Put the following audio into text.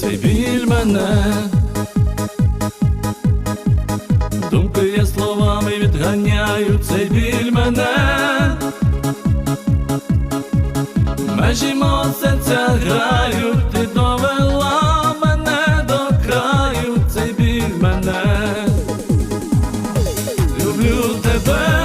Цей біль мене, думки я словами відганяю, цей біль мене, межі мого серця грають, ти довела мене до краю, цей біль мене, люблю тебе.